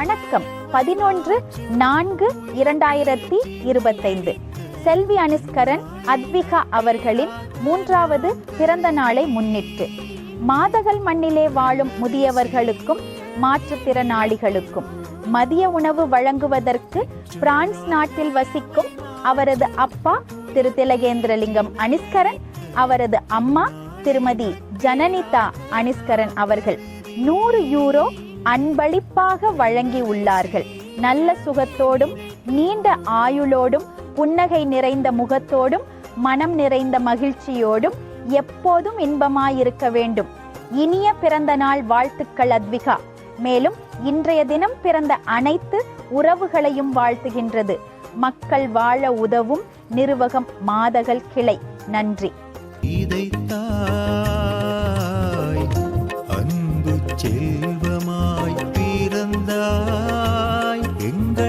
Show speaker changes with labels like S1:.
S1: வணக்கம். பதினொன்று நான்கு இரண்டாயிரத்தி இருபத்தைந்து. செல்வி அனுஸ்கரன் அத்விகா அவர்களின் மூன்றாவது பிறந்த நாளை முன்னிட்டு. மாதகள் மண்ணிலே வாழும் முதியவர்களுக்கும் மாற்றுத்திறனாளிகளுக்கும் மதிய உணவு வழங்குவதற்கு பிரான்ஸ் நாட்டில் வசிக்கும் அவரது அப்பா திரு. திலகேந்திரலிங்கம் அனிஸ்கரன் அவரது அம்மா திருமதி ஜனனிதா அனிஸ்கரன் அவர்கள். நூறு யூரோ அன்பளிப்பாக வழங்கி உள்ளார்கள் நல்ல சுகத்தோடும் நீண்ட ஆயுளோடும் புன்னகை நிறைந்த முகத்தோடும் மனம் நிறைந்த மகிழ்ச்சியோடும் எப்போதும் இன்பமாயிருக்க வேண்டும். இனிய பிறந்த நாள் வாழ்த்துக்கள் அத்விகா. மேலும் இன்றைய தினம் பிறந்த அனைத்து உறவுகளையும் வாழ்த்துகின்றது. மக்கள் வாழ உதவும் நிறுவகம் மாதகள் கிளை. நன்றி.
S2: இதைத்தான் எங்கள்